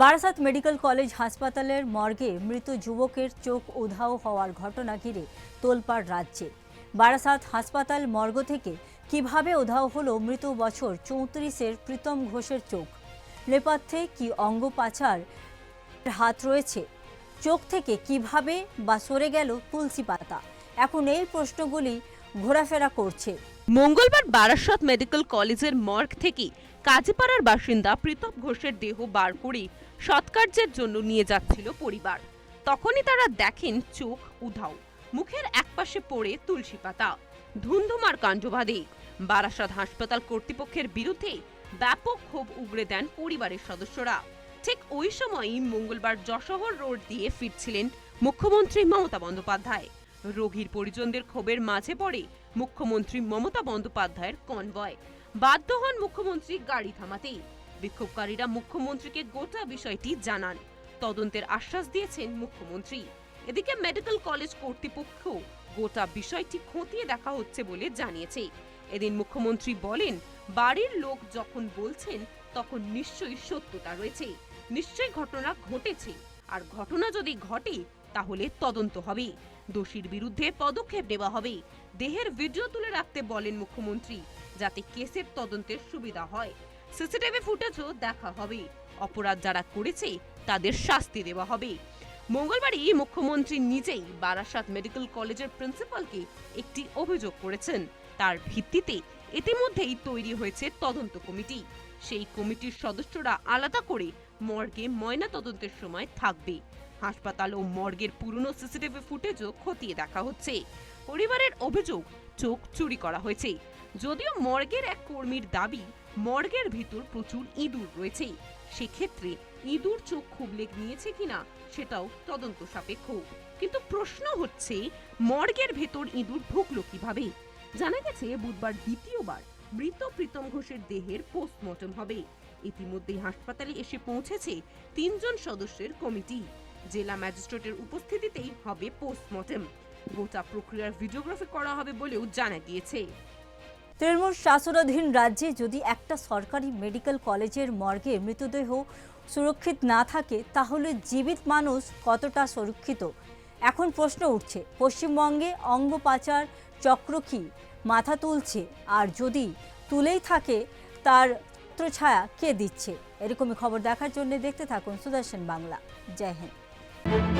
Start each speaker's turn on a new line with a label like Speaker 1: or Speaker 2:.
Speaker 1: Barasat medical college হাসপাতালের মর্গে মৃত যুবকের চোখ উধাও হওয়ার ঘটনা ঘিরে তোলপাড় রাজ্যে। বারাসাত হাসপাতাল মর্গ থেকে কীভাবে উধাও হলো মৃত বছর চৌত্রিশের প্রীতম ঘোষের চোখ? নেপথ্যে কি অঙ্গ পাচার হাত রয়েছে? চোখ থেকে কীভাবে বা সরে গেল তুলসী পাতা? এখন এই প্রশ্নগুলি ঘোরাফেরা করছে।
Speaker 2: মঙ্গলবার বারাসত মেডিকেল কলেজের মর্গ থেকে কাজীপাড়ার বাসিন্দা প্রীতম ঘোষের দেহ বার করে সৎকার্যের জন্য নিয়ে যাচ্ছিল পরিবার। তখনই তারা দেখেন চোখ উধাও, মুখের একপাশে পড়ে তুলসী পাতা ধুন্ধুমার কাণ্ড বাদে বারাসাত হাসপাতাল কর্তৃপক্ষের বিরুদ্ধে ব্যাপক ক্ষোভ উগড়ে দেন পরিবারের সদস্যরা। ঠিক ওই সময়ই মঙ্গলবার যশোহর রোড দিয়ে ফিরছিলেন মুখ্যমন্ত্রী মমতা বন্দ্যোপাধ্যায়। রোগীর পরিজনদের ক্ষোভের মাঝে পড়ে মুখ্যমন্ত্রী মমতা বন্দ্যোপাধ্যায়ের কনভয়। বাধ্য হন মুখ্যমন্ত্রী গাড়ি থামাতে বিক্ষোভকারীরা মুখ্যমন্ত্রীকে গোটা বিষয়টি জানান। তদন্তের আশ্বাস দিয়েছেন মুখ্যমন্ত্রী। এদিকে মেডিকেল কলেজ কর্তৃপক্ষ গোটা বিষয়টি খতিয়ে দেখা হচ্ছে বলে জানিয়েছে। এদিন মুখ্যমন্ত্রী বলেন, বাড়ির লোক যখন বলছেন, তখন নিশ্চয়ই সত্যতা রয়েছে। নিশ্চয়ই ঘটনা ঘটেছে। আর ঘটনা যদি ঘটে তাহলে তদন্ত হবে। দোষীর বিরুদ্ধে পদক্ষেপ নেওয়া হবে। দেহের ভিডিও তুলে রাখতে বলেন মুখ্যমন্ত্রী, যাতে কেসের তদন্তের সুবিধা হয়। সিসিটিভি ফুটেজও দেখা হবে। অপরাধ যারা করেছে, তাদের শাস্তি দেওয়া হবে। মঙ্গলবারই মুখ্যমন্ত্রী নিজেই বারাসাত মেডিকেল কলেজের প্রিন্সিপালকে একটি অভিযোগ করেছেন। তার ভিত্তিতে ইতিমধ্যেই তৈরি হয়েছে তদন্ত কমিটি। সেই কমিটির সদস্যরা আলাদা করে মর্গে ময়না তদন্তের সময় থাকবে। হাসপাতাল ও মর্গের পুরনো সিসিটিভি ফুটেজও খতিয়ে দেখা হচ্ছে। পরিবারের অভিযোগ, চোখ চুরি করা হয়েছে। যদিও মর্গের এক কর্মীর দাবি, মর্গের ভিতর প্রচুর ইঁদুর রয়েছে। সেক্ষেত্রে ইঁদুর চোখ খুবলে নিয়েছে কিনা, সেটাও তদন্ত সাপেক্ষ। কিন্তু প্রশ্ন হচ্ছে, মর্গের ভেতর ইঁদুর ঢুকলো কীভাবে? জানা গেছে, বুধবার দ্বিতীয়বার মৃত প্রীতম ঘোষের দেহের পোস্টমর্টম হবে। ইতিমধ্যেই হাসপাতালে এসে পৌঁছেছে তিনজন সদস্যের কমিটি। জেলা ম্যাজিস্ট্রেটের উপস্থিতিতেই হবে পোস্টমর্টম। গোটা প্রক্রিয়ার ভিডিওগ্রাফি করা হবে বলেও জানা গিয়েছে।
Speaker 1: তৃণমূল শাসনাধীন রাজ্যে যদি একটা সরকারি মেডিকেল কলেজের মর্গে মৃতদেহ সুরক্ষিত না থাকে, তাহলে জীবিত মানুষ কতটা সুরক্ষিত? এখন প্রশ্ন উঠছে, পশ্চিমবঙ্গে অঙ্গ পাচার চক্র কি মাথা তুলছে? আর যদি তুলেই থাকে, তার ছায়া কে দিচ্ছে? এরকমই খবর দেখার জন্য দেখতে থাকুন সুদর্শন বাংলা। জয় হিন্দ। Thank you.